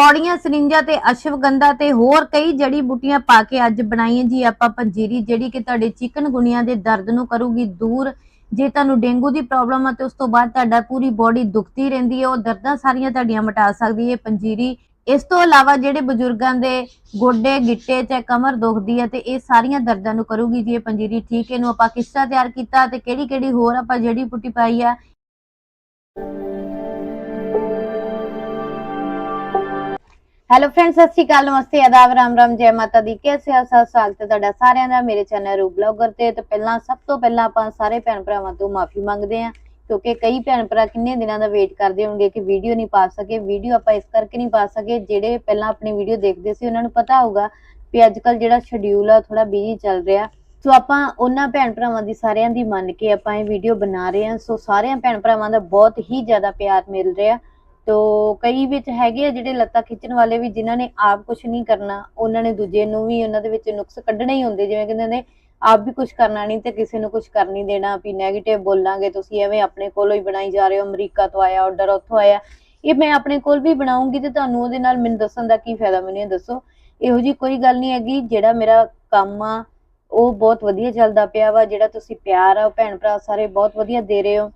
ਕੌੜੀਆਂ ਸਰਿੰਜਾਂ ਤੇ ਅਸ਼ਵਗੰਧਾ ਤੇ ਹੋਰ ਕਈ ਜੜੀ ਬੂਟੀਆਂ ਪਾ ਕੇ ਅੱਜ ਬਣਾਈਏ ਜੀ ਆਪਾਂ ਪੰਜੀਰੀ, ਜਿਹੜੀ ਕਿ ਤੁਹਾਡੇ ਚਿਕਨ ਗੁਣੀਆਂ ਦੇ ਦਰਦ ਨੂੰ ਕਰੂਗੀ ਦੂਰ। ਜੇ ਤੁਹਾਨੂੰ ਡੇਂਗੂ ਦੀ ਪ੍ਰੋਬਲਮ ਆ ਤੇ ਉਸ ਤੋਂ ਬਾਅਦ ਤੁਹਾਡਾ ਪੂਰੀ ਬੋਡੀ ਦੁਖਦੀ ਰਹਿੰਦੀ ਹੈ ਉਹ ਦਰਦਾਂ ਸਾਰੀਆਂ ਤੁਹਾਡੀਆਂ ਮਿਟਾ ਸਕਦੀ ਹੈ ਪੰਜੀਰੀ। ਇਸ ਤੋਂ ਇਲਾਵਾ ਜਿਹੜੇ ਬਜ਼ੁਰਗਾਂ ਦੇ ਗੋਡੇ, ਗਿੱਟੇ ਤੇ ਕਮਰ ਦੁਖਦੀ ਹੈ ਤੇ ਇਹ ਸਾਰੀਆਂ ਦਰਦਾਂ ਨੂੰ ਕਰੂਗੀ ਜੀ ਇਹ ਪੰਜੀਰੀ। ਠੀਕ ਇਹਨੂੰ ਆਪਾਂ ਕਿਸ ਤਰ੍ਹਾਂ ਤਿਆਰ ਕੀਤਾ ਤੇ ਕਿਹੜੀ ਕਿਹੜੀ ਹੋਰ ਆਪਾਂ ਜੜੀ ਬੂਟੀ ਪਾਈ ਆ ਹੈਲੋ ਫਰੈਂਡਸ ਸਤਿ ਸ਼੍ਰੀ ਅਕਾਲ, ਨਮਸਤੇ, ਆਦਾਬ, ਰਾਮ ਰਾਮ, ਜੈ ਮਾਤਾ ਦੀ। ਕੈਸੇ ਆ ਸਭ ਸਵਾਗਤ ਹੈ ਤੁਹਾਡਾ ਸਾਰਿਆਂ ਦਾ ਮੇਰੇ ਚੈਨਲ ਰੂ ਬਲੌਗਰ ਤੇ। ਤੇ ਪਹਿਲਾਂ, ਸਭ ਤੋਂ ਪਹਿਲਾਂ ਆਪਾਂ ਸਾਰੇ ਭੈਣ ਭਰਾਵਾਂ ਤੋਂ ਮਾਫੀ ਮੰਗਦੇ ਹਾਂ, ਕਿਉਂਕਿ ਕਈ ਭੈਣ ਭਰਾ ਕਿੰਨੇ ਦਿਨਾਂ ਦਾ ਵੇਟ ਕਰਦੇ ਹੋਣਗੇ ਕਿ ਵੀਡੀਓ ਨਹੀਂ ਪਾ ਸਕੇ। ਵੀਡੀਓ ਆਪਾਂ ਇਸ ਕਰਕੇ ਨਹੀਂ ਪਾ ਸਕੇ ਜਿਹੜੇ ਪਹਿਲਾਂ ਆਪਣੀ ਵੀਡੀਓ ਦੇਖਦੇ ਸੀ, ਉਹਨਾਂ ਨੂੰ ਪਤਾ ਹੋਊਗਾ ਵੀ ਅੱਜ ਕੱਲ ਜਿਹੜਾ ਸ਼ਡਿਊਲ ਆ ਥੋੜਾ ਬਿਜ਼ੀ ਚੱਲ ਰਿਹਾ। ਸੋ ਆਪਾਂ ਉਹਨਾਂ ਭੈਣ ਭਰਾਵਾਂ ਦੀ ਸਾਰਿਆਂ ਦੀ ਮੰਨ ਕੇ ਆਪਾਂ ਇਹ ਵੀਡੀਓ ਬਣਾ ਰਹੇ ਹਾਂ। ਸੋ ਸਾਰਿਆਂ ਭੈਣ ਭਰਾਵਾਂ ਦਾ ਬਹੁਤ ਹੀ ਜ਼ਿਆਦਾ ਪਿਆਰ ਮਿਲ ਰਿਹਾ। ਤੋ ਕਈ ਵਿੱਚ ਹੈਗੇ ਆ ਜਿਹੜੇ ਲੱਤਾਂ ਖਿੱਚਣ ਵਾਲੇ ਵੀ ਜਿਨ੍ਹਾਂ ਨੇ ਆਪ ਕੁਝ ਨਹੀਂ ਕਰਨਾ, ਉਹਨਾਂ ਨੇ ਦੂਜੇ ਨੂੰ ਵੀ ਉਹਨਾਂ ਦੇ ਵਿੱਚ ਨੁਕਸ ਕੱਢਣੇ ਹੀ ਹੁੰਦੇ, ਜਿਵੇਂ ਕਹਿੰਦੇ ਨੇ, ਆਪ ਵੀ ਕੁਝ ਕਰਨਾ ਨਹੀਂ ਤੇ ਕਿਸੇ ਨੂੰ ਕੁਝ ਕਰ ਨਹੀਂ ਦੇਣਾ, ਵੀ 네ਗੇਟਿਵ ਬੋਲਾਂਗੇ ਤੁਸੀਂ, ਐਵੇਂ ਆਪਣੇ ਕੋਲੋਂ ਹੀ ਬਣਾਈ ਜਾ ਰਹੇ ਹੋ, ਅਮਰੀਕਾ ਤੋਂ ਆਇਆ ਆਰਡਰ ਉੱਥੋਂ ਆਇਆ। ਇਹ ਮੈਂ ਆਪਣੇ ਕੋਲ ਵੀ ਬਣਾਉਂਗੀ ਤੇ ਤੁਹਾਨੂੰ ਉਹਦੇ ਨਾਲ ਮੈਨੂੰ ਦੱਸਣ ਦਾ ਕੀ ਫਾਇਦਾ, ਮੈਨੂੰ ਇਹ ਦੱਸੋ। ਇਹੋ ਜੀ ਕੋਈ ਗੱਲ ਨਹੀਂ ਹੈਗੀ, ਜਿਹੜਾ ਮੇਰਾ ਕੰਮ ਆ, ਉਹ ਬਹੁਤ ਵਧੀਆ ਚੱਲਦਾ ਪਿਆ ਵਾ, ਜਿਹੜਾ ਤੁਸੀਂ ਪਿਆਰ ਆ ਭੈਣ ਭਰਾ ਸਾਰੇ ਬਹੁਤ ਵਧੀਆ ਦੇ ਰਹੇ ਹੋ।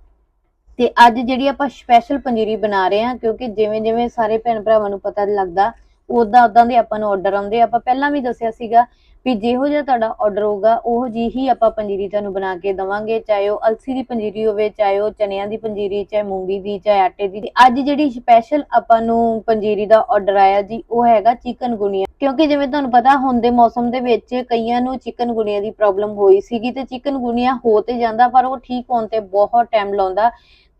ਤੇ ਅੱਜ ਜਿਹੜੀ ਆਪਾਂ ਸਪੈਸ਼ਲ ਪੰਜੀਰੀ ਬਣਾ ਰਹੇ ਹਾਂ, ਕਿਉਂਕਿ ਜਿਵੇਂ ਜਿਵੇਂ ਸਾਰੇ ਭੈਣ ਭਰਾਵਾਂ ਨੂੰ ਪਤਾ ਲੱਗਦਾ ਉਦਾਂ ਉਦਾਂ ਦੇ ਆਪਾਂ ਨੂੰ ਆਰਡਰ ਆਉਂਦੇ ਆਪਾਂ ਪਹਿਲਾਂ ਵੀ ਦੱਸਿਆ ਸੀਗਾ ਵੀ ਜਿਹੋ ਜਿਹਾ ਤੁਹਾਡਾ ਆਰਡਰ ਹੋਊਗਾ, ਉਹ ਜੀ ਹੀ ਆਪਾਂ ਪੰਜੀਰੀ ਤੁਹਾਨੂੰ ਬਣਾ ਕੇ ਦਵਾਂਗੇ, ਚਾਹੇ ਉਹ ਅਲਸੀ ਦੀ ਪੰਜੀਰੀ ਹੋਵੇ, ਚਾਹੇ ਉਹ ਚਨਿਆਂ ਦੀ ਪੰਜੀਰੀ, ਚਾਹੇ ਮੂੰਗੀ ਦੀ, ਚਾਹੇ ਆਟੇ ਦੀ। ਅੱਜ ਜਿਹੜੀ ਸਪੈਸ਼ਲ ਆਪਾਂ ਨੂੰ ਪੰਜੀਰੀ ਦਾ ਆਰਡਰ ਆਇਆ ਜੀ, ਉਹ ਹੈਗਾ ਚਿਕਨ ਗੁਣੀਆ ਕਿਉਂਕਿ ਜਿਵੇਂ ਤੁਹਾਨੂੰ ਪਤਾ, ਹੁਣ ਦੇ ਮੌਸਮ ਦੇ ਵਿੱਚ ਕਈਆਂ ਨੂੰ ਚਿਕਨ ਗੁਣੀਆ ਦੀ ਪ੍ਰੋਬਲਮ ਹੋਈ ਸੀਗੀ ਤੇ ਚਿਕਨ ਗੁਣੀਆ ਹੋ ਤੇ ਜਾਂਦਾ, ਪਰ ਉਹ ਠੀਕ ਹੋਣ ਤੇ ਬਹੁਤ ਟਾਈਮ ਲਾਉਂਦਾ।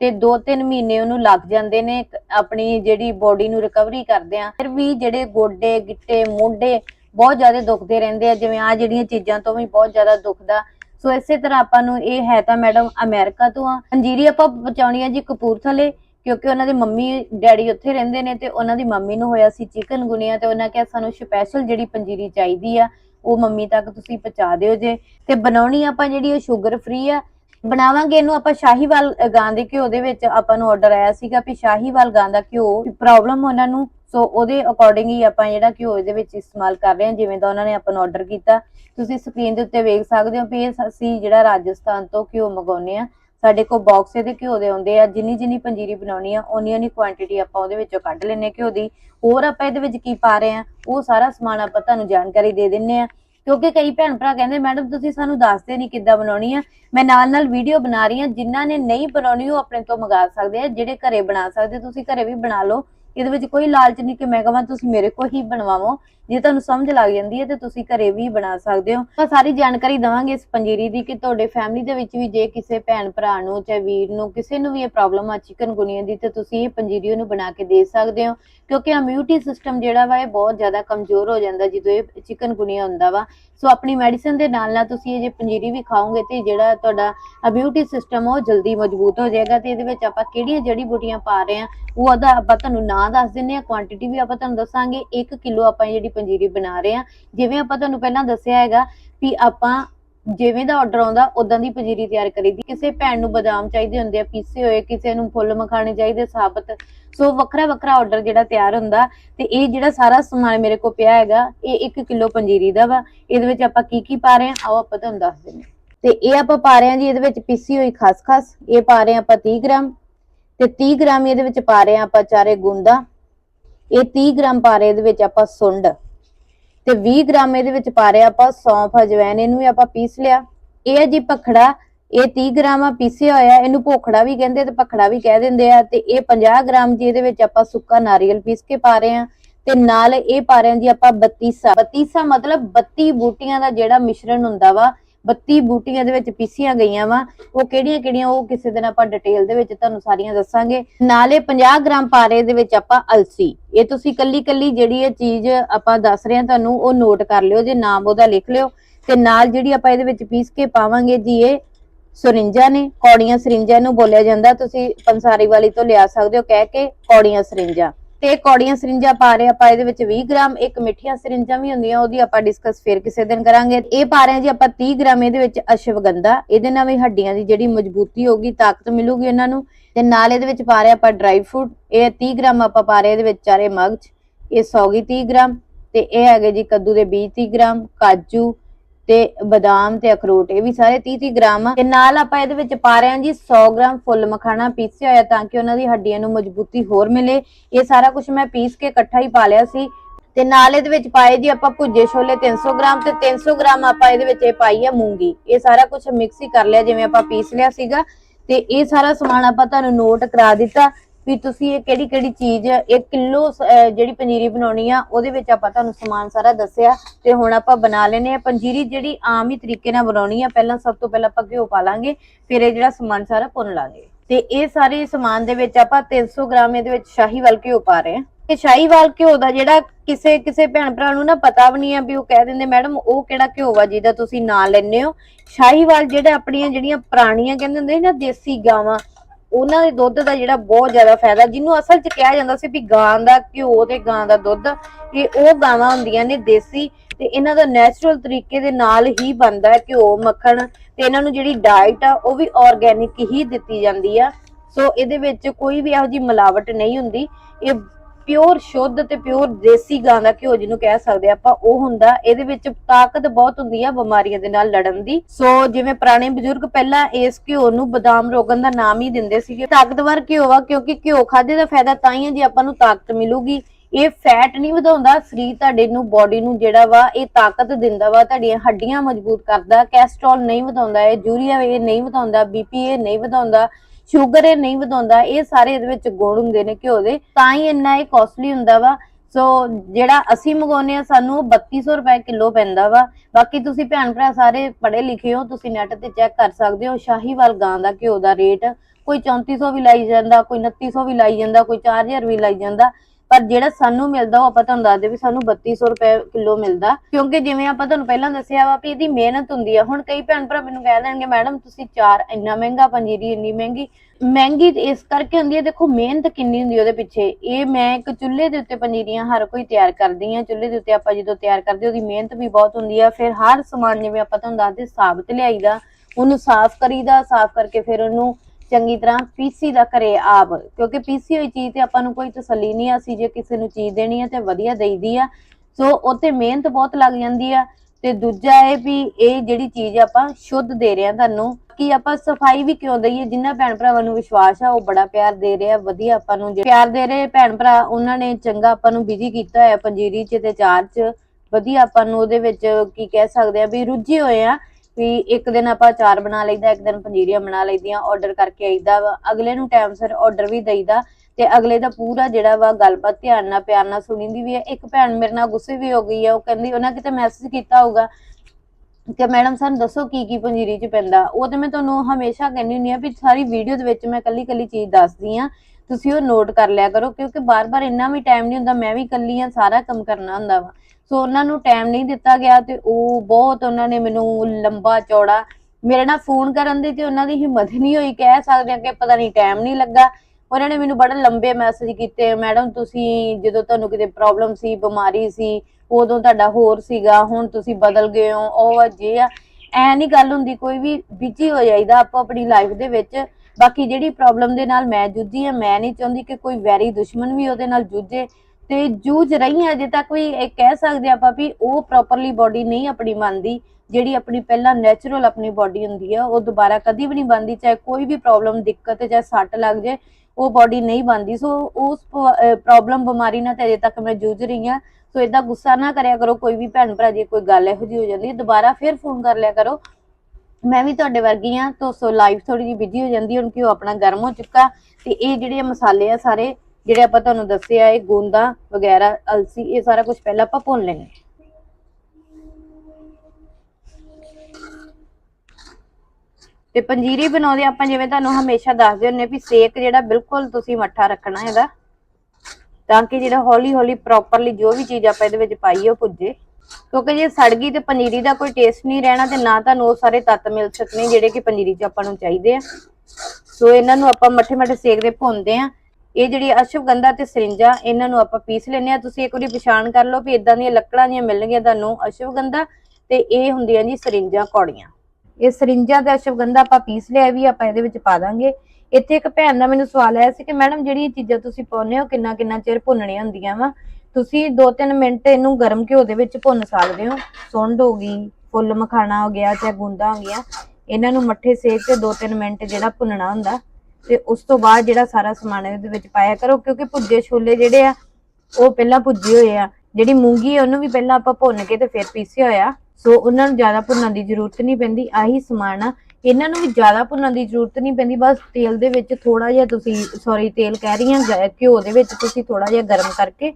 ਤੇ 2-3 ਮਹੀਨੇ ਉਹਨੂੰ ਲੱਗ ਜਾਂਦੇ ਨੇ ਆਪਣੀ ਜਿਹੜੀ ਬੋਡੀ ਨੂੰ ਰਿਕਵਰੀ ਕਰਦੇ ਆ। ਫਿਰ ਵੀ ਜਿਹੜੇ ਗੋਡੇ, ਗਿੱਟੇ, ਮੋਢੇ ਬਹੁਤ ਜ਼ਿਆਦਾ ਦੁਖਦੇ ਰਹਿੰਦੇ ਆ, ਜਿਵੇਂ ਆ ਜਿਹੜੀਆਂ ਚੀਜ਼ਾਂ ਤੋਂ ਵੀ ਬਹੁਤ ਜ਼ਿਆਦਾ ਦੁਖਦਾ। ਸੋ ਇਸੇ ਤਰ੍ਹਾਂ ਆਪਾਂ ਨੂੰ ਇਹ ਹੈ ਤਾਂ ਮੈਡਮ ਅਮਰੀਕਾ ਤੋਂ ਆ। ਅੰਜੀਰੀ ਆਪਾਂ ਪਹੁੰਚਾਉਣੀ ਆ ਜੀ ਕਪੂਰਥਲੇ, ਕਿਉਂਕਿ ਉਹਨਾਂ ਦੇ ਮੰਮੀ, ਡੈਡੀ ਉੱਥੇ ਰਹਿੰਦੇ ਨੇ ਤੇ ਉਹਨਾਂ ਦੀ ਮੰਮੀ ਨੂੰ ਹੋਇਆ ਸੀ ਚਿਕਨ ਗੁਨੀਆ ਤੇ ਉਹਨਾਂ ਕਿਹਾ ਸਾਨੂੰ ਸਪੈਸ਼ਲ ਜਿਹੜੀ ਪੰਜੀਰੀ ਚਾਹੀਦੀ ਆ, ਉਹ ਮੰਮੀ ਤੱਕ ਤੁਸੀਂ ਪਹੁੰਚਾ ਦਿਓ ਜੇ। ਤੇ ਬਣਾਉਣੀ ਆਪਾਂ ਜਿਹੜੀ ਉਹ ਸ਼ੂਗਰ ਫ੍ਰੀ ਆ ਬਣਾਵਾਂਗੇ ਇਹਨੂੰ ਆਪਾਂ ਸ਼ਾਹੀਵਾਲ ਗਾਂ ਦੇ ਘਿਓ ਦੇ ਵਿੱਚ ਆਪਾਂ ਨੂੰ ਆਰਡਰ ਆਇਆ ਸੀਗਾ ਵੀ ਸ਼ਾਹੀਵਾਲ ਗਾਂ ਦਾ ਘਿਓ ਪ੍ਰੋਬਲਮ ਉਹਨਾਂ ਨੂੰ ਸੋ ਉਹਦੇ ਅਕੋਰਡਿੰਗ ਹੀ ਆਪਾਂ ਜਿਹੜਾ ਘਿਓ ਇਹਦੇ ਵਿੱਚ ਇਸਤੇਮਾਲ ਕਰ ਰਹੇ ਹਾਂ, ਜਿਵੇਂ ਦਾ ਉਹਨਾਂ ਨੇ ਆਪਾਂ ਨੂੰ ਆਰਡਰ ਕੀਤਾ। ਤੁਸੀਂ ਸਕਰੀਨ ਦੇ ਉੱਤੇ ਵੇਖ ਸਕਦੇ ਹੋ ਵੀ ਅਸੀਂ ਜਿਹੜਾ ਰਾਜਸਥਾਨ ਤੋਂ ਘਿਓ ਮੰਗਾਉਂਦੇ ਆ ਸਾਡੇ ਕੋਲ ਬਾਕਸ ਇਹਦੇ ਘਿਓ ਦੇ ਆਉਂਦੇ ਆ, ਜਿੰਨੀ ਜਿੰਨੀ ਪੰਜੀਰੀ ਬਣਾਉਣੀ ਆ, ਓਨੀ ਓਨੀ ਕੁਆਂਟੀਟੀ ਆਪਾਂ ਉਹਦੇ ਵਿੱਚੋਂ ਕੱਢ ਲੈਨੇ ਘਿਓ ਦੀ। ਹੋਰ ਆਪਾਂ ਇਹਦੇ ਵਿੱਚ ਕੀ ਪਾ ਰਹੇ ਆ ਉਹ ਸਾਰਾ ਸਮਾਨ ਆਪਾਂ ਤੁਹਾਨੂੰ ਜਾਣਕਾਰੀ ਦੇ ਦਿੰਨੇ ਆ ਕਿਉਂਕਿ ਕਈ ਭੈਣ ਭਰਾ ਕਹਿੰਦੇ, ਮੈਡਮ, ਤੁਸੀਂ ਸਾਨੂੰ ਦੱਸਦੇ ਨਹੀਂ ਕਿੱਦਾਂ ਬਣਾਉਣੀ ਆ। ਮੈਂ ਨਾਲ ਨਾਲ ਵੀਡੀਓ ਬਣਾ ਰਹੀ ਹਾਂ ਜਿਨ੍ਹਾਂ ਨੇ ਨਹੀਂ ਬਣਾਉਣੀ, ਉਹ ਆਪਣੇ ਤੋਂ ਮੰਗਾ ਸਕਦੇ ਆ, ਜਿਹੜੇ ਘਰੇ ਬਣਾ ਸਕਦੇ, ਤੁਸੀਂ ਘਰੇ ਵੀ ਬਣਾ ਲਓ। ਇਹਦੇ ਵਿੱਚ ਕੋਈ ਲਾਲਚ ਨਹੀਂ ਕਿ ਮੈਂ ਕਹਾਂ ਤੁਸੀਂ ਮੇਰੇ ਕੋਲ ਹੀ ਬਣਵਾਵੋ। ਜੇ ਤੁਹਾਨੂੰ ਸਮਝ ਲੱਗ ਜਾਂਦੀ ਹੈ ਤੇ ਤੁਸੀਂ ਘਰੇ ਵੀ ਬਣਾ ਸਕਦੇ ਹੋ। ਤਾਂ ਸਾਰੀ ਜਾਣਕਾਰੀ ਦਵਾਂਗੇ ਇਸ ਪੰਜੀਰੀ ਦੀ ਕਿ ਤੁਹਾਡੇ ਫੈਮਿਲੀ ਦੇ ਵਿੱਚ ਵੀ ਜੇ ਕਿਸੇ ਭੈਣ ਭਰਾ ਨੂੰ ਚਾਹੇ ਵੀਰ ਨੂੰ ਕਿਸੇ ਨੂੰ ਵੀ ਇਹ ਪ੍ਰੋਬਲਮ ਆ ਚਿਕਨ ਦੀ, ਤੇ ਤੁਸੀਂ ਇਹ ਪੰਜੀਰੀ ਉਹਨੂੰ ਬਣਾ ਕੇ ਦੇ ਸਕਦੇ ਹੋ। ਕਿਉਂਕਿ ਇਮਿਊਨਿਟੀ ਸਿਸਟਮ ਜਿਹੜਾ ਵਾ ਇਹ ਬਹੁਤ ਜ਼ਿਆਦਾ ਕਮਜ਼ੋਰ ਹੋ ਜਾਂਦਾ ਜਦੋਂ ਇਹ ਚਿਕਨ ਗੁਨੀਆ ਹੁੰਦਾ ਵਾ। ਸੋ ਆਪਣੀ ਮੈਡੀਸਿਨ ਦੇ ਨਾਲ ਨਾਲ ਤੁਸੀਂ ਇਹ ਜੇ ਪੰਜੀਰੀ ਵੀ ਖਾਓਗੇ ਤੇ ਜਿਹੜਾ ਤੁਹਾਡਾ ਇਮਿਊਨਿਟੀ ਸਿਸਟਮ ਉਹ ਜਲਦੀ ਮਜ਼ਬੂਤ ਹੋ ਜਾਏਗਾ ਤੇ ਇਹਦੇ ਵਿੱਚ ਆਪਾਂ ਕਿਹੜੀਆਂ ਜੜੀ ਬੂਟੀਆਂ ਪਾ ਰਹੇ ਆ ਉਹ ਉਹਦਾ ਆਪਾਂ ਤੁਹਾਨੂੰ ਨਾ ਦੱਸ ਦਿੰਨੇ ਆ ਕੁਆਂਟੀਟੀ ਵੀ ਆਪਾਂ ਤੁਹਾਨੂੰ ਦੱਸਾਂਗੇ। 1 ਕਿਲੋ ਆਪਾਂ ਜਿਹੜੀ ਪੰਜੀਰੀ ਬਣਾ ਰਹੇ ਆ ਜਿਵੇਂ ਆਪਾਂ ਤੁਹਾਨੂੰ ਪਹਿਲਾਂ ਦੱਸਿਆ ਹੈਗਾ ਵੀ ਆਪਾਂ ਜਿਵੇਂ ਦਾ ਆਰਡਰ ਆਉਂਦਾ ਉਦਾਂ ਦੀ ਪੰਜੀਰੀ ਤਿਆਰ ਕਰੀਦੀ ਕਿਸੇ ਭੈਣ ਨੂੰ ਬਦਾਮ ਚਾਹੀਦੇ ਹੁੰਦੇ ਆ, ਪੀਸੇ ਹੋਏ, ਕਿਸੇ ਨੂੰ ਫੁੱਲ ਮਖਾਣੇ ਚਾਹੀਦੇ, ਸਾਬਤ। ਸੋ ਵੱਖਰਾ ਵੱਖਰਾ ਆਰਡਰ ਜਿਹੜਾ ਤਿਆਰ ਹੁੰਦਾ ਤੇ ਇਹ ਜਿਹੜਾ ਸਾਰਾ ਸਮਾਨ ਮੇਰੇ ਕੋਲ ਪਿਆ ਹੈਗਾ, ਇਹ 1 ਕਿਲੋ ਪੰਜੀਰੀ ਦਾ ਵਾ। ਇਹਦੇ ਵਿੱਚ ਆਪਾਂ ਕੀ ਕੀ ਪਾ ਰਹੇ ਆ ਆਓ ਆਪਾਂ ਤੁਹਾਨੂੰ ਦੱਸ ਦਿੰਦੇ ਹਾਂ। ਤੇ ਇਹ ਆਪਾਂ ਪਾ ਰਹੇ ਹਾਂ ਜੀ, ਇਹਦੇ ਵਿੱਚ ਪੀਸੀ ਹੋਈ ਖਸਖਸ, ਇਹ ਪਾ ਰਹੇ ਹਾਂ ਆਪਾਂ 30 ਗ੍ਰਾਮ। ਤੇ 30 ਗ੍ਰਾਮ ਇਹਦੇ ਵਿੱਚ ਪਾ ਰਹੇ ਹਾਂ ਆਪਾਂ ਚਾਰੇ ਗੁੰਦਾ। ਇਹ 30 ਗ੍ਰਾਮ ਪਾ ਰਹੇ, ਇਹਦੇ ਵਿੱਚ ਆਪਾਂ ਸੁੰਡ। ਤੇ 20 ਗ੍ਰਾਮ ਇਹਦੇ ਵਿੱਚ ਪਾ ਰਹੇ ਆਪਾਂ ਸੌਂਫ, ਅਜਵੈਨ, ਇਹਨੂੰ ਵੀ ਆਪਾਂ ਪੀਸ ਲਿਆ। ਇਹ ਹੈ ਜੀ ਪਖੜਾ, ਇਹ 30 ਗ੍ਰਾਮ ਆ, ਪੀਸਿਆ ਹੋਇਆ ਇਹਨੂੰ ਭੋਖੜਾ ਵੀ ਕਹਿੰਦੇ ਤੇ ਪਖੜਾ ਵੀ ਕਹਿ ਦਿੰਦੇ ਆ। ਤੇ ਇਹ 50 ਗ੍ਰਾਮ ਜੀ ਇਹਦੇ ਵਿੱਚ ਆਪਾਂ ਸੁੱਕਾ ਨਾਰੀਅਲ ਪੀਸ ਕੇ ਪਾ ਰਹੇ ਆ ਤੇ ਨਾਲ ਇਹ ਪਾ ਰਹੇ ਆ ਜੀ ਆਪਾਂ 32 32 ਮਤਲਬ 32 ਬੂਟੀਆਂ ਦਾ ਜਿਹੜਾ ਮਿਸ਼ਰਣ ਹੁੰਦਾ ਵਾ 32 ਬੂਟੀਆਂ ਦੇ ਵਿੱਚ ਪੀਸੀਆਂ ਗਈਆਂ ਵਾ। ਉਹ ਕਿਹੜੀਆਂ ਕਿਹੜੀਆਂ, ਉਹ ਕਿਸੇ ਦਿਨ ਆਪਾਂ ਡਿਟੇਲ ਦੇ ਵਿੱਚ ਤੁਹਾਨੂੰ ਸਾਰੀਆਂ ਦੱਸਾਂਗੇ। ਨਾਲੇ 50 ਗ੍ਰਾਮ ਪਾਰੇ ਦੇ ਵਿੱਚ ਆਪਾਂ ਅਲਸੀ। ਇਹ ਤੁਸੀਂ ਕੱਲੀ ਕੱਲੀ ਜਿਹੜੀ ਇਹ ਚੀਜ਼ ਆਪਾਂ ਦੱਸ ਰਹੇ ਹਾਂ ਤੁਹਾਨੂੰ, ਉਹ ਨੋਟ ਕਰ ਲਿਓ, ਜੇ ਨਾਮ ਉਹਦਾ ਲਿਖ ਲਿਓ। ਤੇ ਨਾਲ ਜਿਹੜੀ ਆਪਾਂ ਇਹਦੇ ਵਿੱਚ ਪੀਸ ਕੇ ਪਾਵਾਂਗੇ ਜੀ, ਇਹ ਸਰਿੰਜਾਂ ਨੇ, ਕੌੜੀਆਂ ਸਰਿੰਜਾਂ ਨੂੰ ਬੋਲਿਆ ਜਾਂਦਾ। ਤੁਸੀਂ ਪੰਸਾਰੀ ਵਾਲੀ ਤੋਂ ਲਿਆ ਸਕਦੇ ਹੋ, ਕਹਿ ਕੇ ਕੌੜੀਆਂ ਸਰਿੰਜਾਂ। ਤੇ ਕੌੜੀਆਂ ਸਰਿੰਜਾਂ ਪਾ ਰਹੇ ਆਪਾਂ ਇਹਦੇ ਵਿੱਚ 20 ਗ੍ਰਾਮ, ਇੱਕ ਮਿੱਠੀਆਂ ਸਰਿੰਜਾਂ ਵੀ ਹੁੰਦੀਆਂ, ਉਹਦੀ ਆਪਾਂ ਡਿਸਕਸ ਫੇਰ ਕਿਸੇ ਦਿਨ ਕਰਾਂਗੇ। ਇਹ ਪਾ ਰਹੇ ਹਾਂ ਜੀ ਆਪਾਂ 30 ਗ੍ਰਾਮ, ਇਹਦੇ ਵਿੱਚ ਅਸ਼ਵਗੰਧਾ, ਇਹਦੇ ਨਾਲ ਵੀ ਹੱਡੀਆਂ ਦੀ ਜਿਹੜੀ ਮਜ਼ਬੂਤੀ ਹੋਗੀ ਤਾਕਤ ਮਿਲੂਗੀ ਉਹਨਾਂ ਨੂੰ। ਤੇ ਨਾਲ ਇਹਦੇ ਵਿੱਚ ਪਾ ਰਹੇ ਆਪਾਂ ਡਰਾਈ ਫਰੂਟ ਇਹ 30 ਗ੍ਰਾਮ ਆਪਾਂ ਪਾ ਰਹੇ ਇਹਦੇ ਵਿੱਚ ਚਾਰੇ ਮਗਜ, ਇਹ ਸੌਗੀ 30 ਗ੍ਰਾਮ, ਤੇ ਇਹ ਹੈਗੇ ਜੀ ਕੱਦੂ ਦੇ ਬੀਜ 30 ਗ੍ਰਾਮ, ਕਾਜੂ ਤੇ ਬਦਾਮ ਤੇ ਅਖਰੋਟ, ਇਹ ਵੀ ਸਾਰੇ 30 30 ਗ੍ਰਾਮ ਆ। ਤੇ ਨਾਲ ਆਪਾਂ ਇਹਦੇ ਵਿੱਚ ਪਾ ਰਹੇ ਹਾਂ ਜੀ 100 ਗ੍ਰਾਮ ਫੁੱਲ ਮਖਾਣਾ ਪੀਸਿਆ ਹੋਇਆ ਤਾਂ ਕਿ ਉਹਨਾਂ ਦੀ ਹੱਡੀਆਂ ਨੂੰ ਮਜ਼ਬੂਤੀ ਹੋਰ ਮਿਲੇ। ਇਹ ਸਾਰਾ ਕੁਝ ਮੈਂ ਪੀਸ ਕੇ ਇਕੱਠਾ ਹੀ ਪਾ ਲਿਆ ਸੀ। ਤੇ ਨਾਲ ਇਹਦੇ ਵਿੱਚ ਪਾਏ ਜੀ ਆਪਾਂ ਭੁੱਜੇ ਛੋਲੇ 300 ਗ੍ਰਾਮ ਤੇ 300 ਗ੍ਰਾਮ ਆਪਾਂ ਇਹਦੇ ਵਿੱਚ ਇਹ ਪਾਈ ਆ ਮੂੰਗੀ। ਇਹ ਸਾਰਾ ਕੁਝ ਮਿਕਸ ਹੀ ਕਰ ਲਿਆ ਜਿਵੇਂ ਆਪਾਂ ਪੀਸ ਲਿਆ ਸੀਗਾ। ਤੇ ਇਹ ਸਾਰਾ ਸਮਾਨ ਆਪਾਂ ਤੁਹਾਨੂੰ ਨੋਟ ਕਰਾ ਦਿੱਤਾ। ਵੀ ਤੁਸੀਂ ਇਹ ਕਿਹੜੀ ਕਿਹੜੀ ਚੀਜ਼ 1 ਕਿਲੋ ਜਿਹੜੀ ਪੰਜੀਰੀ ਬਣਾਉਣੀ ਆ, ਉਹਦੇ ਵਿੱਚ ਆਪਾਂ ਤੁਹਾਨੂੰ ਸਮਾਨ ਸਾਰਾ ਦੱਸਿਆ ਤੇ ਹੁਣ ਆਪਾਂ ਬਣਾ ਲੈਨੇ ਆ ਪੰਜੀਰੀ ਜਿਹੜੀ ਆਮ ਹੀ ਤਰੀਕੇ ਨਾਲ ਬਣਾਉਣੀ ਆ, ਪਹਿਲਾਂ ਸਭ ਤੋਂ ਪਹਿਲਾਂ ਆਪਾਂ ਘਿਓ ਪਾ ਲਾਂਗੇ, ਫਿਰ ਇਹ ਜਿਹੜਾ ਸਮਾਨ ਸਾਰਾ ਭੁੰਨ ਲਾਂਗੇ। ਤੇ ਇਹ ਸਾਰੇ ਸਮਾਨ ਦੇ ਵਿੱਚ ਆਪਾਂ 300 ਗ੍ਰਾਮ ਇਹਦੇ ਵਿੱਚ ਸ਼ਾਹੀਵਾਲ ਘਿਓ ਪਾ ਰਹੇ ਆ ਤੇ ਸ਼ਾਹੀਵਾਲ ਘਿਓ ਦਾ ਜਿਹੜਾ ਕਿਸੇ ਕਿਸੇ ਭੈਣ ਭਰਾ ਨੂੰ ਨਾ ਪਤਾ ਵੀ ਨਹੀਂ ਆ ਵੀ ਉਹ ਕਹਿ ਦਿੰਦੇ, ਮੈਡਮ, ਉਹ ਕਿਹੜਾ ਘਿਓ ਵਾ ਜਿਹਦਾ ਤੁਸੀਂ ਨਾਂ ਲੈਂਦੇ ਹੋ? ਸ਼ਾਹੀਵਾਲ ਜਿਹੜਾ ਆਪਣੀਆਂ ਜਿਹੜੀਆਂ ਪੁਰਾਣੀਆਂ ਕਹਿੰਦੇ ਹੁੰਦੇ ਨਾ, ਦੇਸੀ ਗਾਵਾਂ ਉਹਨਾਂ ਦੇ ਦੁੱਧ ਦਾ ਜਿਹੜਾ ਬਹੁਤ ਜ਼ਿਆਦਾ ਫਾਇਦਾ, ਜਿਹਨੂੰ ਅਸਲ 'ਚ ਕਿਹਾ ਜਾਂਦਾ ਸੀ ਵੀ ਗਾਂ ਦਾ ਘਿਓ ਤੇ ਗਾਂ ਦਾ ਦੁੱਧ ਇਹ ਉਹ ਗਾਵਾਂ ਹੁੰਦੀਆਂ ਨੇ ਦੇਸੀ ਤੇ ਇਹਨਾਂ ਦਾ ਨੈਚੁਰਲ ਤਰੀਕੇ ਦੇ ਨਾਲ ਹੀ ਬਣਦਾ ਹੈ ਘਿਓ, ਮੱਖਣ ਤੇ ਇਹਨਾਂ ਨੂੰ ਜਿਹੜੀ ਡਾਈਟ ਆ, ਉਹ ਵੀ ਆਰਗੈਨਿਕ ਹੀ ਦਿੱਤੀ ਜਾਂਦੀ ਆ। ਸੋ ਇਹਦੇ ਵਿੱਚ ਕੋਈ ਵੀ ਇਹੋ ਜੀ ਮਿਲਾਵਟ ਨਹੀਂ ਹੁੰਦੀ। ਇਹ ਪਿਓਰ ਸ਼ੁੱਧ ਤੇ ਪਿਓਰ ਦੇਸੀ ਗਾਂ ਦਾ ਘਿਓ ਜਿਹਨੂੰ ਕਹਿ ਸਕਦੇ ਆਪਾਂ, ਉਹ ਹੁੰਦਾ, ਇਹਦੇ ਵਿੱਚ ਤਾਕਤ ਬਹੁਤ ਹੁੰਦੀ ਆ ਬਿਮਾਰੀਆਂ ਦੇ ਨਾਲ ਲੜਨ ਦੀ। ਸੋ ਜਿਵੇਂ ਪੁਰਾਣੇ ਬਜ਼ੁਰਗ ਪਹਿਲਾਂ ਇਸ ਘਿਓ ਨੂੰ ਬਦਾਮ ਰੋਗਨ ਦਾ ਨਾਮ ਹੀ ਦਿੰਦੇ ਸੀਗੇ। ਤਾਕਤਵਰ ਘਿਓ ਆ, ਕਿਉਂਕਿ ਘਿਓ ਖਾਦੇ ਦਾ ਫਾਇਦਾ ਤਾਂ ਹੀ ਹੈ ਜੇ ਆਪਾਂ ਨੂੰ ਤਾਕਤ ਮਿਲੂਗੀ। ਇਹ ਫੈਟ ਨਹੀਂ ਵਧਾਉਂਦਾ, ਸਰੀਰ ਤੁਹਾਡੇ ਨੂੰ ਬਾਡੀ ਨੂੰ ਜਿਹੜਾ ਵਾ, ਇਹ ਤਾਕਤ ਦਿੰਦਾ ਵਾ, ਤੁਹਾਡੀਆਂ ਹੱਡੀਆਂ ਮਜ਼ਬੂਤ ਕਰਦਾ ਕੈਸਟਰੋਲ ਨਹੀਂ ਵਧਾਉਂਦਾ, ਇਹ ਯੂਰੀਆ ਇਹ ਨਹੀਂ ਵਧਾਉਂਦਾ ਬੀਪੀ ਇਹ ਨਹੀਂ ਵਧਾਉਂਦਾ ਸ਼ੂਗਰ ਇਹ ਨਹੀਂ ਵਧਾਉਂਦਾ, ਇਹ ਸਾਰੇ ਇਹਦੇ ਵਿੱਚ ਗੁਣ ਹੁੰਦੇ ਨੇ ਘਿਓ ਦੇ, ਤਾਂ ਹੀ ਇੰਨਾ ਇਹ ਕਾਸਟਲੀ ਹੁੰਦਾ ਵਾ। ਸੋ ਜਿਹੜਾ ਅਸੀਂ ਮੰਗਾਉਨੇ ਆ ਸਾਨੂੰ ਉਹ 3200 ਰੁਪਏ ਕਿਲੋ ਪੈਂਦਾ ਵਾ। ਬਾਕੀ ਤੁਸੀਂ ਭੈਣ ਭਰਾ ਸਾਰੇ ਪੜ੍ਹੇ ਲਿਖੇ ਹੋ, ਤੁਸੀਂ ਨੈਟ ਤੇ ਚੈੱਕ ਕਰ ਸਕਦੇ ਹੋ, ਸ਼ਾਹੀਵਾਲ ਗਾਂ ਦਾ ਘਿਓ ਦਾ ਰੇਟ ਕੋਈ 3400 ਵੀ ਲਾਈ ਜਾਂਦਾ, ਕੋਈ 2900 ਵੀ ਲਾਈ ਜਾਂਦਾ, ਕੋਈ 4000 ਵੀ ਲਾਈ ਜਾਂਦਾ। ਪਰ ਜਿਹੜਾ ਸਾਨੂੰ ਮਿਲਦਾ ਉਹ ਆਪਾਂ ਤੁਹਾਨੂੰ ਦੱਸਦੇ ਵੀ ਸਾਨੂੰ 3200 ਰੁਪਏ ਕਿਲੋ ਮਿਲਦਾ। ਕਿਉਂਕਿ ਜਿਵੇਂ ਆਪਾਂ ਤੁਹਾਨੂੰ ਪਹਿਲਾਂ ਦੱਸਿਆ ਵਾ ਵੀ ਇਹਦੀ ਮਿਹਨਤ ਹੁੰਦੀ ਆ। ਹੁਣ ਕਈ ਭੈਣ ਭਰਾ ਮੈਨੂੰ ਕਹਿ ਦੇਣਗੇ, ਮੈਡਮ, ਤੁਸੀਂ ਚਾਰ ਇੰਨਾ ਮਹਿੰਗਾ ਪੰਜੀਰੀ, ਇੰਨੀ ਮਹਿੰਗੀ। ਮਹਿੰਗੀ ਇਸ ਕਰਕੇ ਹੁੰਦੀ ਹੈ ਦੇਖੋ ਮਿਹਨਤ ਕਿੰਨੀ ਹੁੰਦੀ ਉਹਦੇ ਪਿੱਛੇ। ਇਹ ਮੈਂ ਇੱਕ ਚੁੱਲ੍ਹੇ ਦੇ ਉੱਤੇ ਪੰਜੀਰੀਆਂ ਹਰ ਕੋਈ ਤਿਆਰ ਕਰਦੀ ਆ। ਚੁੱਲ੍ਹੇ ਦੇ ਉੱਤੇ ਆਪਾਂ ਜਦੋਂ ਤਿਆਰ ਕਰਦੇ ਉਹਦੀ ਮਿਹਨਤ ਵੀ ਬਹੁਤ ਹੁੰਦੀ ਆ। ਫਿਰ ਹਰ ਸਮਾਨ ਜਿਵੇਂ ਆਪਾਂ ਤੁਹਾਨੂੰ ਦੱਸਦੇ, ਸਾਬਤ ਲਿਆਈਦਾ, ਉਹਨੂੰ ਸਾਫ਼ ਕਰੀਦਾ, ਸਾਫ਼ ਕਰਕੇ ਫਿਰ ਉਹਨੂੰ ਚੰਗੀ ਤਰ੍ਹਾਂ ਪੀਸੀ ਦਾ ਕਰੇ ਆਪ, ਕਿਉਂਕਿ ਪੀਸੀ ਹੋਈ ਚੀਜ਼ ਤੇ ਆਪਾਂ ਨੂੰ ਕੋਈ ਤਸੱਲੀ ਨਹੀਂ ਆ, ਅਸੀਂ ਜੇ ਕਿਸੇ ਨੂੰ ਚੀਜ਼ ਦੇਣੀ ਆ ਤੇ ਵਧੀਆ ਦੇਈਦੀ ਆ। ਸੋ ਉੱਤੇ ਮਿਹਨਤ ਬਹੁਤ ਲੱਗ ਜਾਂਦੀ ਆ। ਤੇ ਦੂਜਾ ਇਹ ਵੀ, ਇਹ ਜਿਹੜੀ ਚੀਜ਼ ਆਪਾਂ ਸ਼ੁੱਧ ਦੇ ਰਹੇ ਆ ਤੁਹਾਨੂੰ, ਕਿ ਆਪਾਂ ਸਫ਼ਾਈ ਵੀ ਕਿਉਂ ਦਈਏ? ਜਿੰਨਾ ਭੈਣ ਭਰਾਵਾਂ ਨੂੰ ਵਿਸ਼ਵਾਸ ਆ, ਉਹ ਬੜਾ ਪਿਆਰ ਦੇ ਰਿਹਾ ਵਧੀਆ ਆਪਾਂ ਨੂੰ ਪਿਆਰ ਦੇ ਰਹੇ ਭੈਣ ਭਰਾ, ਉਹਨਾਂ ਨੇ ਚੰਗਾ ਆਪਾਂ ਨੂੰ ਬਿਜ਼ੀ ਕੀਤਾ ਹੋਇਆ ਪੰਜੀਰੀ ਚ ਤੇ ਚਾਰ ਚ, ਵਧੀਆ ਆਪਾਂ ਨੂੰ ਉਹਦੇ ਵਿੱਚ ਕੀ ਕਹਿ ਸਕਦੇ ਆ ਵੀ ਰੁੱਝੇ ਹੋਏ ਆ। ਵੀ ਇੱਕ ਦਿਨ ਆਪਾਂ ਅਚਾਰ ਬਣਾ ਲਈਦਾ, ਇੱਕ ਦਿਨ ਪੰਜੀਰੀਆਂ ਬਣਾ ਲਈਦੀਆਂ ਆਰਡਰ ਕਰਕੇ ਆਈਦਾ ਵਾ। ਅਗਲੇ ਨੂੰ ਟਾਈਮ ਸਿਰ ਆਰਡਰ ਵੀ ਦਈਦਾ ਤੇ ਅਗਲੇ ਦਾ ਪੂਰਾ ਜਿਹੜਾ ਵਾ ਗੱਲਬਾਤ ਧਿਆਨ ਨਾਲ, ਪਿਆਰ ਨਾਲ ਸੁਣੀਂਦੀ ਵੀ ਹੈ। ਇੱਕ ਭੈਣ ਮੇਰੇ ਨਾਲ ਗੁੱਸੇ ਵੀ ਹੋ ਗਈ ਹੈ ਉਹ ਕਹਿੰਦੀ ਉਹਨਾਂ ਕਿਤੇ ਮੈਸੇਜ ਕੀਤਾ ਹੋਊਗਾ ਕਿ ਮੈਡਮ ਸਾਨੂੰ ਦੱਸੋ ਕੀ ਕੀ ਪੰਜੀਰੀ ਚ ਪੈਂਦਾ। ਉਹ ਤੇ ਮੈਂ ਤੁਹਾਨੂੰ ਹਮੇਸ਼ਾ ਕਹਿੰਦੀ ਹੁੰਦੀ ਆ ਵੀ ਸਾਰੀ ਵੀਡੀਓ ਦੇ ਵਿੱਚ ਮੈਂ ਕੱਲੀ ਕੱਲੀ ਚੀਜ਼ ਦੱਸਦੀ ਆ ਤੁਸੀਂ ਉਹ ਨੋਟ ਕਰ ਲਿਆ ਕਰੋ ਕਿਉਂਕਿ ਬਾਰ-ਬਾਰ ਇੰਨਾ ਵੀ ਟਾਈਮ ਨਹੀਂ ਹੁੰਦਾ, ਮੈਂ ਵੀ ਕੱਲੀ ਆ ਸਾਰਾ ਕੰਮ ਕਰਨਾ ਹੁੰਦਾ ਵਾ। ਸੋ ਉਹਨਾਂ ਨੂੰ ਟਾਈਮ ਨਹੀਂ ਦਿੱਤਾ ਗਿਆ ਤੇ ਉਹ ਬਹੁਤ ਉਹਨਾਂ ਨੇ ਮੈਨੂੰ ਲੰਬਾ ਚੌੜਾ ਮੇਰੇ ਨਾਲ ਫੋਨ ਕਰਨ ਦੀ ਤੇ ਉਹਨਾਂ ਦੀ ਹਿੰਮਤ ਨਹੀਂ ਹੋਈ ਕਹਿ ਸਕਦੇ ਆ ਕਿ ਪਤਾ ਨਹੀਂ ਟਾਈਮ ਨਹੀਂ ਲੱਗਾ। ਉਹਨਾਂ ਨੇ ਮੈਨੂੰ ਬੜਾ ਲੰਬੇ ਮੈਸੇਜ ਕੀਤੇ ਮੈਡਮ ਤੁਸੀਂ ਜਦੋਂ ਤੁਹਾਨੂੰ ਕਿਤੇ ਪ੍ਰੋਬਲਮ ਸੀ, ਬਿਮਾਰੀ ਸੀ, ਉਦੋਂ ਤੁਹਾਡਾ ਹੋਰ ਸੀਗਾ, ਹੁਣ ਤੁਸੀਂ ਬਦਲ ਗਏ ਹੋ, ਉਹ ਆ, ਜੇ ਆ। ਐ ਨਹੀਂ ਗੱਲ ਹੁੰਦੀ, ਕੋਈ ਵੀ ਬਿਜ਼ੀ ਹੋ ਜਾਈਦਾ ਆਪਾਂ ਆਪਣੀ ਲਾਈਫ ਦੇ ਵਿੱਚ। ਬਾਕੀ ਜਿਹੜੀ ਪ੍ਰੋਬਲਮ ਦੇ ਨਾਲ ਮੈਂ ਜੂਝੀ ਆ ਮੈਂ ਨਹੀਂ ਚਾਹੁੰਦੀ ਕਿ ਕੋਈ ਵੈਰੀ ਦੁਸ਼ਮਣ ਵੀ ਉਹਦੇ ਨਾਲ ਜੂਝੇ। ਤੇ ਜੂਝ ਰਹੀ ਹਾਂ ਅਜੇ ਤੱਕ ਵੀ ਇਹ ਕਹਿ ਸਕਦੇ ਆਪਾਂ ਵੀ ਉਹ ਪ੍ਰੋਪਰਲੀ ਬਾਡੀ ਨਹੀਂ ਆਪਣੀ ਬਣਦੀ, ਜਿਹੜੀ ਆਪਣੀ ਪਹਿਲਾਂ ਨੈਚੁਰਲ ਆਪਣੀ ਬਾਡੀ ਹੁੰਦੀ ਆ, ਉਹ ਦੁਬਾਰਾ ਕਦੀ ਵੀ ਨਹੀਂ ਬਣਦੀ, ਚਾਹੇ ਕੋਈ ਵੀ ਪ੍ਰੋਬਲਮ ਦਿੱਕਤ ਚਾਹੇ ਸੱਟ ਲੱਗ ਜਾਏ ਉਹ ਬਾਡੀ ਨਹੀਂ ਬਣਦੀ। ਸੋ ਉਸ ਪ੍ਰੋਬਲਮ ਬਿਮਾਰੀ ਨਾਲ ਤੇ ਅਜੇ ਤੱਕ ਮੈਂ ਜੂਝ ਰਹੀ ਹਾਂ ਸੋ ਇਦਾਂ ਗੁੱਸਾ ਨਾ ਕਰਿਆ ਕਰੋ, ਕੋਈ ਵੀ ਭੈਣ ਭਰਾ ਜੇ ਕੋਈ ਗੱਲ ਇਹੋ ਜਿਹੀ ਹੋ ਜਾਂਦੀ ਹੈ, ਦੁਬਾਰਾ ਫਿਰ ਫੋਨ ਕਰ ਲਿਆ ਕਰੋ। ਮੈਂ ਵੀ ਤੁਹਾਡੇ ਵਰਗੀ ਆ, ਤੋਂ ਸੋ ਲਾਈਫ ਥੋੜੀ ਜਿਹੀ ਬਿਜ਼ੀ ਹੋ ਜਾਂਦੀ ਹੈ ਹੁਣ ਕਿਉਂ ਆਪਣਾ ਗਰਮ ਹੋ ਚੁੱਕਾ, ਤੇ ਇਹ ਜਿਹੜੇ ਮਸਾਲੇ ਆ ਸਾਰੇ ਜਿਹੜੇ ਆਪਾਂ ਤੁਹਾਨੂੰ ਦੱਸਿਆ, ਇਹ ਗੋਂਦਾ ਵਗੈਰਾ, ਅਲਸੀ, ਇਹ ਸਾਰਾ ਕੁਝ ਪਹਿਲਾਂ ਆਪਾਂ ਭੁੰਨ ਲੈਣੇ ਤੇ ਪੰਜੀਰੀ ਬਣਾਉਂਦੇ ਆਪਾਂ, ਜਿਵੇਂ ਤੁਹਾਨੂੰ ਹਮੇਸ਼ਾ ਦੱਸਦੇ ਹੁੰਨੇ ਵੀ ਸੇਕ ਜਿਹੜਾ ਬਿਲਕੁਲ ਤੁਸੀਂ ਮੱਠਾ ਰੱਖਣਾ ਇਹਦਾ ਤਾਂ ਕਿ ਜਿਹੜਾ ਹੌਲੀ ਹੌਲੀ ਪ੍ਰੋਪਰਲੀ ਜੋ ਵੀ ਚੀਜ਼ ਆਪਾਂ ਇਹਦੇ ਵਿੱਚ ਪਾਈ ਉਹ ਭੁੱਜੇ ਕਿਉਂਕਿ ਜੇ ਸੜ ਗਈ ਤੇ ਪੰਜੀਰੀ ਦਾ ਕੋਈ ਟੇਸਟ ਨਹੀਂ ਰਹਿਣਾ ਤੇ ਨਾ ਤੁਹਾਨੂੰ ਉਹ ਸਾਰੇ ਤੱਤ ਮਿਲ ਸਕਣੇ ਜਿਹੜੇ ਕਿ ਪੰਜੀਰੀ 'ਚ ਆਪਾਂ ਨੂੰ ਚਾਹੀਦੇ ਆ। ਸੋ ਇਹਨਾਂ ਨੂੰ ਆਪਾਂ ਮੱਠੇ ਮੱਠੇ ਸੇਕ ਦੇ ਭੁੰਨਦੇ ਆ ਇਹ ਜਿਹੜੀ ਅਸ਼ਵਗੰਧਾ ਤੇ ਸਰਿੰਜਾ, ਇਹਨਾਂ ਨੂੰ ਆਪਾਂ ਪੀਸ ਲੈਨੇ ਆ ਤੁਸੀਂ ਇੱਕ ਵਾਰੀ ਪਛਾਣ ਕਰ ਲਓ ਵੀ ਇਦਾਂ ਦੀਆਂ ਲੱਕੜਾਂ ਦੀਆਂ ਮਿਲਣਗੀਆਂ ਤੁਹਾਨੂੰ ਅਸ਼ਵਗੰਧਾ ਤੇ ਇਹ ਹੁੰਦੀਆਂ ਜੀ ਸਰਿੰਜਾਂ ਕੌੜੀਆਂ। ਇਹ ਸਰਿੰਜਾਂ ਤੇ ਅਸ਼ਵਗੰਧਾ ਆਪਾਂ ਪੀਸ ਲਿਆ ਵੀ ਆਪਾਂ ਇਹਦੇ ਵਿੱਚ ਪਾ ਦਾਂਗੇ। ਇੱਥੇ ਇੱਕ ਭੈਣ ਦਾ ਮੈਨੂੰ ਸਵਾਲ ਆਇਆ ਸੀ ਕਿ ਮੈਡਮ ਜਿਹੜੀਆਂ ਚੀਜ਼ਾਂ ਤੁਸੀਂ ਪਾਉਂਦੇ ਹੋ ਕਿੰਨਾ ਕਿੰਨਾ ਚਿਰ ਭੁੰਨਣੀਆਂ ਹੁੰਦੀਆਂ ਵਾ? ਤੁਸੀਂ 2-3 ਮਿੰਟ ਇਹਨੂੰ ਗਰਮ ਘਿਓ ਦੇ ਵਿੱਚ ਭੁੰਨ ਸਕਦੇ ਹੋ। ਸੁੰਡ ਹੋ ਗਈ, ਫੁੱਲ ਮਖਾਣਾ ਹੋ ਗਿਆ ਜਾਂ ਗੁੰਦਾ ਹੋ ਗਿਆ। ਇਹਨਾਂ ਨੂੰ ਮੱਠੇ ਸੇਕ ਤੇ 2-3 ਮਿੰਟ ਜਿਹੜਾ ਭੁੰਨਣਾ ਹੁੰਦਾ ਤੇ ਉਸ ਤੋਂ ਬਾਅਦ ਜਿਹੜਾ ਸਾਰਾ ਸਮਾਨ ਇਹਦੇ ਵਿੱਚ ਪਾਇਆ ਕਰੋ, ਕਿਉਂਕਿ ਭੁੱਜੇ ਛੋਲੇ ਜਿਹੜੇ ਆ, ਉਹ ਪਹਿਲਾਂ ਭੁੱਜੇ ਹੋਏ ਆ। ਜਿਹੜੀ ਮੂੰਗੀ ਹੈ ਉਹਨੂੰ ਵੀ ਪਹਿਲਾਂ ਆਪਾਂ ਭੁੰਨ ਕੇ ਤੇ ਫਿਰ ਪੀਸਿਆ ਹੋਇਆ। ਸੋ ਉਹਨਾਂ ਨੂੰ ਜ਼ਿਆਦਾ ਭੁੰਨਣ ਦੀ ਜ਼ਰੂਰਤ ਨਹੀਂ ਪੈਂਦੀ, ਆਹੀ ਸਮਾਨ ਆ। ਇਹਨਾਂ ਨੂੰ ਵੀ ਜ਼ਿਆਦਾ ਭੁੰਨਣ ਦੀ ਜ਼ਰੂਰਤ ਨਹੀਂ ਪੈਂਦੀ, ਬਸ ਤੇਲ ਦੇ ਵਿੱਚ ਥੋੜਾ ਜਿਹਾ ਤੁਸੀਂ ਸੌਰੀ ਤੇਲ ਕਹਿ ਰਹੀ ਹਾਂ ਘਿਓ ਦੇ ਵਿੱਚ ਤੁਸੀਂ ਥੋੜਾ ਜਿਹਾ ਗਰਮ ਕਰਕੇ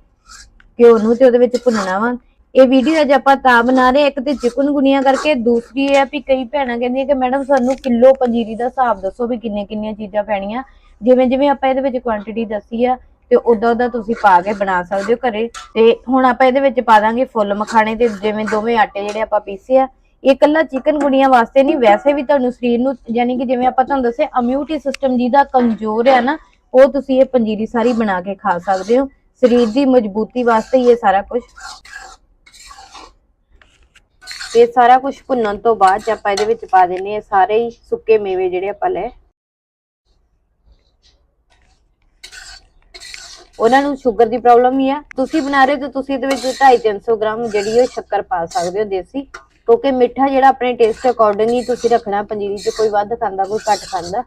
ਘਿਓ ਨੂੰ ਤੇ ਉਹਦੇ ਵਿੱਚ ਭੁੰਨਣਾ ਵਾ। ਇਹ ਵੀਡੀਓ ਅੱਜ ਆਪਾਂ ਤਾਂ ਬਣਾ ਰਹੇ ਇੱਕ ਤੇ ਚਿਕਨਗੁਨੀਆ ਕਰਕੇ, ਦੂਸਰੀ ਇਹ ਆ ਵੀ ਕਈ ਭੈਣਾਂ ਕਹਿੰਦੀਆਂ ਕਿ ਮੈਡਮ ਸਾਨੂੰ ਕਿਲੋ ਪੰਜੀਰੀ ਦਾ ਹਿਸਾਬ ਦੱਸੋ ਵੀ ਕਿੰਨੀਆਂ ਕਿੰਨੀਆਂ ਚੀਜ਼ਾਂ ਪੈਣੀਆਂ। ਜਿਵੇਂ ਜਿਵੇਂ ਆਪਾਂ ਇਹਦੇ ਵਿੱਚ ਕੁਆਂਟੀਟੀ ਦੱਸੀ ਆ, ਤੇ ਉਦਾਂ ਉਦਾਂ ਤੁਸੀਂ ਪਾ ਕੇ ਬਣਾ ਸਕਦੇ ਹੋ ਘਰੇ। ਤੇ ਹੁਣ ਆਪਾਂ ਇਹਦੇ ਵਿੱਚ ਪਾ ਦਾਂਗੇ ਫੁੱਲ ਮਖਾਣੇ ਤੇ ਜਿਵੇਂ ਦੋਵੇਂ ਆਟੇ ਜਿਹੜੇ ਆਪਾਂ ਪੀਸੇ ਆ। ਇਹ ਇਕੱਲਾ ਚਿਕਨ ਗੁਣੀਆਂ ਵਾਸਤੇ ਨਹੀਂ, ਵੈਸੇ ਵੀ ਤੁਹਾਨੂੰ ਸਰੀਰ ਨੂੰ, ਯਾਨੀ ਕਿ ਜਿਵੇਂ ਆਪਾਂ ਤੁਹਾਨੂੰ ਦੱਸਿਆ ਇਮਿਊਨਿਟੀ ਸਿਸਟਮ ਜਿਹਦਾ ਕਮਜ਼ੋਰ ਹੈ ਨਾ, ਉਹ ਤੁਸੀਂ ਇਹ ਪੰਜੀਰੀ ਸਾਰੀ ਬਣਾ ਕੇ ਖਾ ਸਕਦੇ ਹੋ। ਸਰੀਰ ਦੀ ਮਜ਼ਬੂਤੀ ਵਾਸਤੇ ਇਹ ਸਾਰਾ ਕੁਝ ਤੇ ਸਾਰਾ ਕੁਝ ਭੁੰਨਣ ਤੋਂ ਬਾਅਦ 'ਚ ਆਪਾਂ ਇਹਦੇ ਵਿੱਚ ਪਾ ਦਿੰਨੇ ਆ ਸਾਰੇ ਹੀ ਸੁੱਕੇ ਮੇਵੇ ਜਿਹੜੇ ਆਪਾਂ ਲੈ ਉਹਨਾਂ ਨੂੰ ਸ਼ੂਗਰ ਦੀ ਪ੍ਰੋਬਲਮ ਹੀ ਆ। ਤੁਸੀਂ ਬਣਾ ਰਹੇ ਹੋ ਤੁਸੀਂ ਇਹਦੇ ਵਿੱਚ 250 300 ਗ੍ਰਾਮ ਜਿਹੜੀ ਉਹ ਸ਼ੱਕਰ ਪਾ ਸਕਦੇ ਹੋ ਦੇਸੀ। ਕਿਉਂਕਿ ਮਿੱਠਾ ਜਿਹੜਾ ਆਪਣੇ ਟੇਸਟ ਅਕੋਰਡਿੰਗ ਹੀ ਤੁਸੀਂ ਰੱਖਣਾ, ਪੰਜੀਰੀ 'ਚ ਕੋਈ ਵੱਧ ਖਾਂਦਾ, ਕੋਈ ਘੱਟ ਖਾਂਦਾ।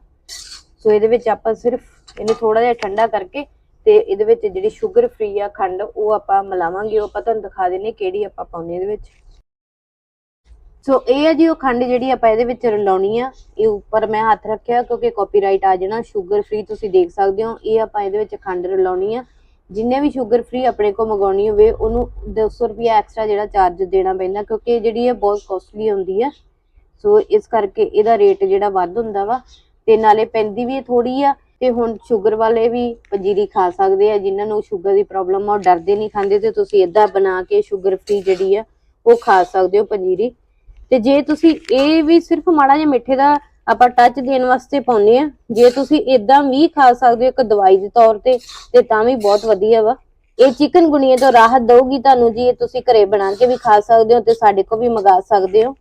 ਸੋ ਇਹਦੇ ਵਿੱਚ ਆਪਾਂ ਸਿਰਫ ਇਹਨੂੰ ਥੋੜਾ ਜਿਹਾ ਠੰਡਾ ਕਰਕੇ ਤੇ ਇਹਦੇ ਵਿੱਚ ਜਿਹੜੀ ਸ਼ੂਗਰ ਫ੍ਰੀ ਆ ਖੰਡ, ਉਹ ਆਪਾਂ ਮਿਲਾਵਾਂਗੇ। ਉਹ ਆਪਾਂ ਤੁਹਾਨੂੰ ਦਿਖਾ ਦਿੰਨੇ ਕਿਹੜੀ ਆਪਾਂ ਪਾਉਣੀ ਇਹਦੇ ਵਿੱਚ। ਸੋ ਇਹ ਹੈ ਜੀ ਉਹ ਖੰਡ ਜਿਹੜੀ ਆਪਾਂ ਇਹਦੇ ਵਿੱਚ ਰਲਾਉਣੀ ਆ, ਇਹ ਉੱਪਰ ਮੈਂ ਹੱਥ ਰੱਖਿਆ ਕਿਉਂਕਿ ਕਾਪੀਰਾਈਟ ਆ ਜਾਣਾ ਸ਼ੂਗਰ ਫ੍ਰੀ ਤੁਸੀਂ ਦੇਖ ਸਕਦੇ ਹੋ, ਇਹ ਆਪਾਂ ਇਹਦੇ ਵਿੱਚ ਖੰਡ ਰਲਾਉਣੀ ਆ। ਜਿੰਨੇ ਵੀ ਸ਼ੂਗਰ ਫ੍ਰੀ ਆਪਣੇ ਕੋ ਮੰਗਾਉਣੀ ਹੋਵੇ, ਉਹਨੂੰ 200 ਰੁਪਿਆ ਐਕਸਟਰਾ ਜਿਹੜਾ ਚਾਰਜ ਦੇਣਾ ਪੈਂਦਾ, ਕਿਉਂਕਿ ਇਹ ਜਿਹੜੀ ਹੈ ਬਹੁਤ ਕੋਸਟਲੀ ਹੁੰਦੀ ਆ। ਸੋ ਇਸ ਕਰਕੇ ਇਹਦਾ ਰੇਟ ਜਿਹੜਾ ਵੱਧ ਹੁੰਦਾ ਵਾ, ਤੇ ਨਾਲੇ ਪੈਂਦੀ ਵੀ ਥੋੜੀ ਆ, ਤੇ ਹੁਣ ਸ਼ੂਗਰ ਵਾਲੇ ਵੀ ਪੰਜੀਰੀ ਖਾ ਸਕਦੇ ਆ, ਜਿਨ੍ਹਾਂ ਨੂੰ ਸ਼ੂਗਰ ਦੀ ਪ੍ਰੋਬਲਮ ਆ, ਉਹ ਡਰਦੇ ਨਹੀਂ ਖਾਂਦੇ, ਤੇ ਤੁਸੀਂ ਇਦਾਂ ਬਣਾ ਕੇ ਸ਼ੂਗਰ ਫ੍ਰੀ ਜਿਹੜੀ ਆ, ਉਹ ਖਾ ਸਕਦੇ ਹੋ ਪੰਜੀਰੀ। ਤੇ ਜੇ ਤੁਸੀਂ ਇਹ ਵੀ ਸਿਰਫ ਮਾੜਾ ਜਿਹਾ ਮਿੱਠੇ ਦਾ ਆਪਾਂ ਟੱਚ ਦੇਣ ਵਾਸਤੇ ਪਾਉਨੇ ਆ ਜੇ ਤੁਸੀਂ ਇਦਾਂ ਵੀ ਖਾ ਸਕਦੇ ਹੋ ਇੱਕ ਦਵਾਈ ਦੇ ਤੌਰ ਤੇ ਤੇ ਤਾਂ ਵੀ ਬਹੁਤ ਵਧੀਆ ਵਾ। ਇਹ ਚਿਕਨ ਗੁਣੀਏ ਤੋਂ ਰਾਹਤ ਦਊਗੀ ਤੁਹਾਨੂੰ ਜੀ, ਇਹ ਤੁਸੀਂ ਘਰੇ ਬਣਾ ਕੇ ਵੀ ਖਾ ਸਕਦੇ ਹੋ ਤੇ ਸਾਡੇ ਕੋਲ ਵੀ ਮੰਗਾ ਸਕਦੇ ਹੋ।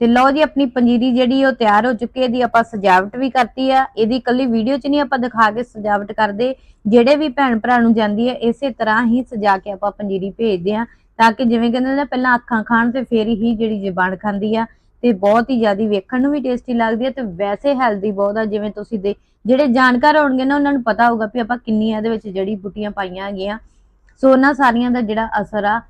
ਤੇ ਲਓ ਜੀ, ਆਪਣੀ ਪੰਜੀਰੀ ਜਿਹੜੀ ਉਹ ਤਿਆਰ ਹੋ ਚੁੱਕੀ ਹੈ ਦੀ ਆਪਾਂ ਸਜਾਵਟ ਵੀ ਕਰਤੀ ਆ। ਇਹਦੀ ਕੱਲੀ ਵੀਡੀਓ 'ਚ ਨਹੀਂ ਆਪਾਂ ਦਿਖਾ ਕੇ ਸਜਾਵਟ ਕਰਦੇ। ਜਿਹੜੇ ਵੀ ਭੈਣ ਭਰਾ ਨੂੰ ਜਾਂਦੀ ਹੈ, ਇਸੇ ਤਰ੍ਹਾਂ ਹੀ ਸਜਾ ਕੇ ਆਪਾਂ ਪੰਜੀਰੀ ਭੇਜਦੇ ਆ ਤਾਂ ਕਿ ਜਿਵੇਂ ਕਹਿੰਦੇ ਨੇ ਪਹਿਲਾਂ ਅੱਖਾਂ ਖਾਣ ਤੇ ਫਿਰ ਹੀ ਜਿਹੜੀ ਜ਼ਬਾਨ ਖਾਂਦੀ ਆ ਤੇ ਬਹੁਤ ਹੀ ਜ਼ਿਆਦੀ ਵੇਖਣ ਨੂੰ ਵੀ ਟੇਸਟੀ ਲੱਗਦੀ ਹੈ ਤੇ ਵੈਸੇ ਹੈਲਦੀ ਬਹੁਤ ਆ। ਜਿਵੇਂ ਤੁਸੀਂ ਦੇ, ਜਿਹੜੇ ਜਾਣਕਾਰ ਹੋਣਗੇ ਨਾ, ਉਹਨਾਂ ਨੂੰ ਪਤਾ ਹੋਊਗਾ ਵੀ ਆਪਾਂ ਕਿੰਨੀਆਂ ਇਹਦੇ ਵਿੱਚ ਜੜੀ ਬੂਟੀਆਂ ਪਾਈਆਂ ਹੈਗੀਆਂ। ਸੋ ਉਹਨਾਂ ਸਾਰੀਆਂ ਦਾ ਜਿਹੜਾ ਅਸਰ ਆ,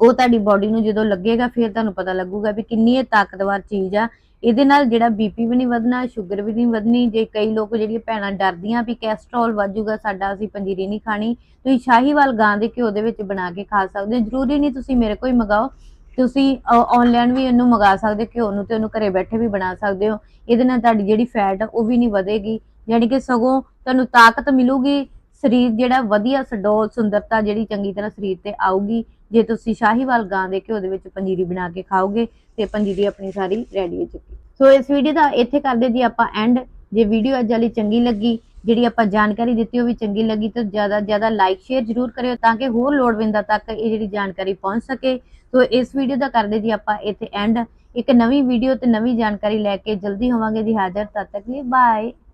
ਉਹ ਤੁਹਾਡੀ ਬਾਡੀ ਨੂੰ ਜਦੋਂ ਲੱਗੇਗਾ, ਫਿਰ ਤੁਹਾਨੂੰ ਪਤਾ ਲੱਗੂਗਾ ਵੀ ਕਿੰਨੀ ਇਹ ਤਾਕਤਵਰ ਚੀਜ਼ ਆ। ਇਹਦੇ ਨਾਲ ਜਿਹੜਾ ਬੀਪੀ ਵੀ ਨਹੀਂ ਵਧਣਾ, ਸ਼ੂਗਰ ਵੀ ਨਹੀਂ ਵਧਣੀ, ਜੇ ਕਈ ਲੋਕ ਜਿਹੜੀਆਂ ਭੈਣਾਂ ਡਰਦੀਆਂ ਵੀ ਕੈਸਟਰੋਲ ਵਧੂਗਾ ਸਾਡਾ ਅਸੀਂ ਪੰਜੀਰੀ ਨਹੀਂ ਖਾਣੀ, ਤੁਸੀਂ ਸ਼ਾਹੀਵਾਲ ਗਾਂ ਦੇ ਘਿਓ ਦੇ ਵਿੱਚ ਬਣਾ ਕੇ ਖਾ ਸਕਦੇ ਹੋ। ਜ਼ਰੂਰੀ ਨਹੀਂ ਤੁਸੀਂ ਮੇਰੇ ਕੋਲ ਹੀ ਮੰਗਾਓ, ਤੁਸੀਂ ਆਨਲਾਈਨ ਵੀ ਇਹਨੂੰ ਮੰਗਾ ਸਕਦੇ ਹੋ, ਘਿਓ ਨੂੰ ਤੇ ਉਹਨੂੰ ਘਰੇ ਬੈਠੇ ਵੀ ਬਣਾ ਸਕਦੇ ਹੋ। ਇਹਦੇ ਨਾਲ ਤੁਹਾਡੀ ਜਿਹੜੀ ਫੈਟ ਆ, ਉਹ ਵੀ ਨਹੀਂ ਵਧੇਗੀ ਯਾਨੀ ਕਿ ਸਗੋਂ ਤੁਹਾਨੂੰ ਤਾਕਤ ਮਿਲੂਗੀ ਸਰੀਰ ਜਿਹੜਾ ਵਧੀਆ ਸਡੋਲ ਸੁੰਦਰਤਾ ਜਿਹੜੀ ਚੰਗੀ ਤਰ੍ਹਾਂ ਸਰੀਰ ਤੇ ਆਊਗੀ, ਜੇ ਤੁਸੀਂ ਸ਼ਾਹੀਵਾਲ ਗਾਂ ਦੇ ਘਿਓ ਦੇ ਵਿੱਚ ਪੰਜੀਰੀ ਬਣਾ ਕੇ ਖਾਓਗੇ ਤੇ ਪੰਜੀਰੀ ਆਪਣੀ ਸਾਰੀ ਰੈਡੀ ਹੋ ਚੁੱਕੀ ਸੋ ਇਸ ਵੀਡੀਓ ਦਾ ਇੱਥੇ ਕਰਦੇ ਜੀ ਆਪਾਂ ਐਂਡ ਜੇ ਵੀਡੀਓ ਅੱਜ ਵਾਲੀ ਚੰਗੀ ਲੱਗੀ, ਜਿਹੜੀ ਆਪਾਂ ਜਾਣਕਾਰੀ ਦਿੱਤੀ ਉਹ ਵੀ ਚੰਗੀ ਲੱਗੀ, ਤਾਂ ਜ਼ਿਆਦਾ ਜ਼ਿਆਦਾ ਲਾਈਕ ਸ਼ੇਅਰ ਜ਼ਰੂਰ ਕਰਿਓ ਤਾਂ ਕਿ ਹੋਰ ਲੋੜਵਿੰਦਾਂ ਤੱਕ ਇਹ ਜਿਹੜੀ ਜਾਣਕਾਰੀ ਪਹੁੰਚ ਸਕੇ। ਸੋ ਇਸ ਵੀਡੀਓ ਦਾ ਕਰਦੇ ਜੀ ਆਪਾਂ ਇੱਥੇ ਐਂਡ ਇੱਕ ਨਵੀਂ ਵੀਡੀਓ ਤੇ ਨਵੀਂ ਜਾਣਕਾਰੀ ਲੈ ਕੇ ਜਲਦੀ ਹੋਵਾਂਗੇ ਜੀ। ਹਾਜ਼ਰ ਤਦ ਤੱਕ ਲਈ ਬਾਏ